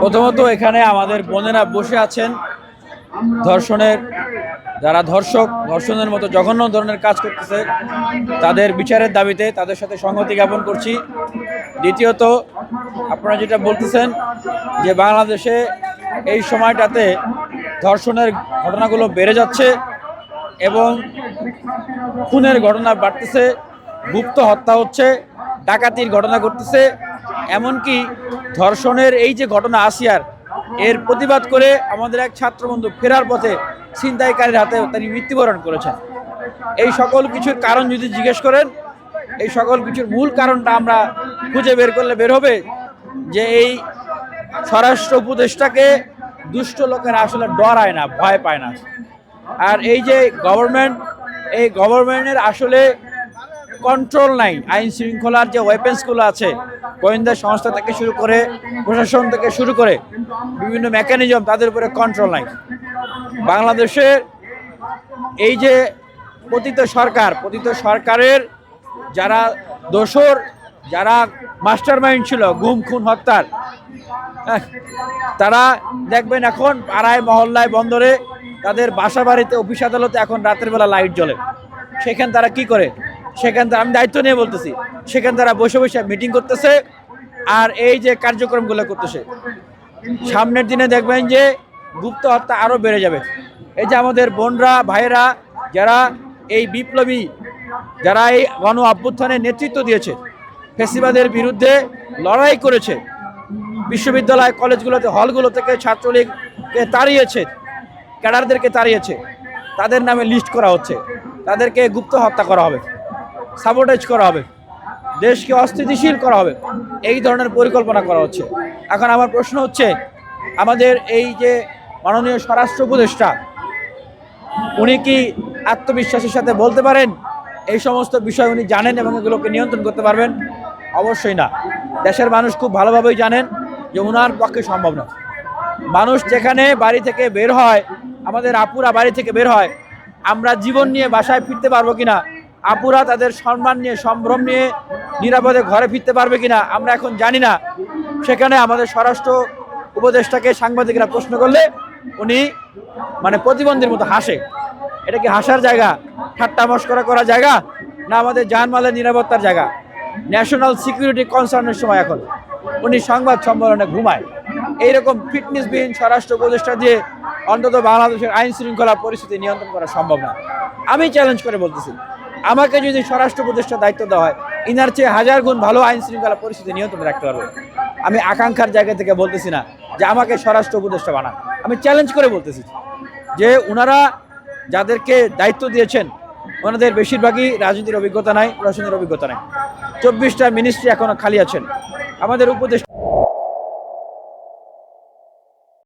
প্রথমত এখানে আমাদের বোনেরা বসে আছেন। ধর্ষণের যারা ধর্ষক, ধর্ষণের মতো জঘন্য ধরনের কাজ করতেছে, তাদের বিচারের দাবিতে তাদের সাথে সংহতি জ্ঞাপন করছি। দ্বিতীয়ত, আপনারা যেটা বলতেছেন যে বাংলাদেশে এই সময়টাতে ধর্ষণের ঘটনাগুলো বেড়ে যাচ্ছে এবং খুনের ঘটনা বাড়তেছে, গুপ্ত হত্যা হচ্ছে, ডাকাতির ঘটনা ঘটতেছে। এমনকি ধর্ষণের এই যে ঘটনা আসিয়ার, এর প্রতিবাদ করে আমাদের এক ছাত্রবন্ধু ফেরার পথে ছিনতাইকারীর হাতে তিনি মৃত্যুবরণ করেছেন। এই সকল কিছুর কারণ যদি জিজ্ঞেস করেন, এই সকল কিছুর মূল কারণটা আমরা খুঁজে বের করলে বের হবে যে এই স্বরাষ্ট্র উপদেষ্টাকে দুষ্ট লোকেরা আসলে ডরায় না, ভয় পায় না। আর এই যে গভর্নমেন্ট এই গভর্নমেন্টের আসলে কন্ট্রোল নাই আইন শৃঙ্খলার যে ওয়েপেন্সগুলো আছে গোয়েন্দা সংস্থা থেকে শুরু করে প্রশাসন থেকে শুরু করে বিভিন্ন মেকানিজম তাদের উপরে কন্ট্রোল নাই। বাংলাদেশের এই যে পতিত সরকার পতিত সরকারের যারা দোসর যারা মাস্টার মাইন্ড ছিল গুম খুন হত্যার হ্যাঁ, তারা দেখবেন এখন পাড়ায় মহল্লায় বন্দরে তাদের বাসা বাড়িতে অফিস আদালতে এখন রাতের বেলা লাইট জ্বলে। সেখান তারা কি করে? সেখান তারা আমি দায়িত্ব নিয়ে বলতেছি, সেখান তারা বসে বসে মিটিং করতেছে আর এই যে কার্যক্রমগুলো করতেছে। সামনের দিনে দেখবেন যে গুপ্ত হত্যা আরও বেড়ে যাবে। এই যে আমাদের বোনরা, ভাইয়েরা, যারা এই বিপ্লবী, যারা এই গণ অভ্যুত্থানের নেতৃত্ব দিয়েছে, ফেসিবাদের বিরুদ্ধে লড়াই করেছে, বিশ্ববিদ্যালয় কলেজগুলোতে, হলগুলো থেকে ছাত্রলীগকে তাড়িয়েছে, ক্যাডারদেরকে তাড়িয়েছে, তাদের নামে লিস্ট করা হচ্ছে, তাদেরকে গুপ্ত হত্যা করা হবে। সাবোটেজ করা হবে। দেশকে অস্থিতিশীল করা হবে। এই ধরনের পরিকল্পনা করা হচ্ছে। এখন আমার প্রশ্ন হচ্ছে, আমাদের এই যে মাননীয় স্বরাষ্ট্র উপদেষ্টা, উনি কি আত্মবিশ্বাসের সাথে বলতে পারেন? এই সমস্ত বিষয় উনি জানেন এবং এগুলোকে নিয়ন্ত্রণ করতে পারবেন? অবশ্যই না। দেশের মানুষ খুব ভালোভাবেই জানেন যে ওনার পক্ষে সম্ভব না মানুষ যেখানে বাড়ি থেকে বের হয়, আমাদের আপুরা বাড়ি থেকে বের হয়, আমরা জীবন নিয়ে বাসায় ফিরতে পারব কিনা আপুরা তাদের সম্মান নিয়ে, সম্ভ্রম নিয়ে নিরাপদে ঘরে ফিরতে পারবে কিনা আমরা এখন জানি না। সেখানে আমাদের স্বরাষ্ট্র উপদেষ্টাকে সাংবাদিকরা প্রশ্ন করলে উনি মানে প্রতিবন্ধীর মতো হাসে। এটা কি হাসার জায়গা? ঠাট্টা মস্করা করার জায়গা? না আমাদের জানমালের নিরাপত্তার জায়গা? ন্যাশনাল সিকিউরিটি কনসার্নের সময় এখন। উনি সংবাদ সম্মেলনে ঘুমায়। এইরকম ফিটনেসবিহীন স্বরাষ্ট্র উপদেষ্টা দিয়ে অন্তত বাংলাদেশের আইন শৃঙ্খলা পরিস্থিতি নিয়ন্ত্রণ করা সম্ভব না। আমি চ্যালেঞ্জ করে বলতেছি। আমাকে যদি স্বরাষ্ট্র উপদেষ্টা দায়িত্ব দেওয়া হয়, ইনার চেয়ে হাজার গুণ ভালো আইন শৃঙ্খলা পরিস্থিতি নিয়ন্ত্রণ রাখতে পারব। আমি আকাঙ্ক্ষার জায়গা থেকে বলতেছি না যে আমাকে স্বরাষ্ট্র উপদেষ্টা বানান। আমি চ্যালেঞ্জ করে বলতেছি যে ওনারা যাদেরকে দায়িত্ব দিয়েছেন, ওনাদের বেশিরভাগই রাজনীতির অভিজ্ঞতা নাই, প্রশাসনের অভিজ্ঞতা নাই। চব্বিশটা মিনিস্ট্রি এখনও খালি আছেন। আমাদের উপদেশ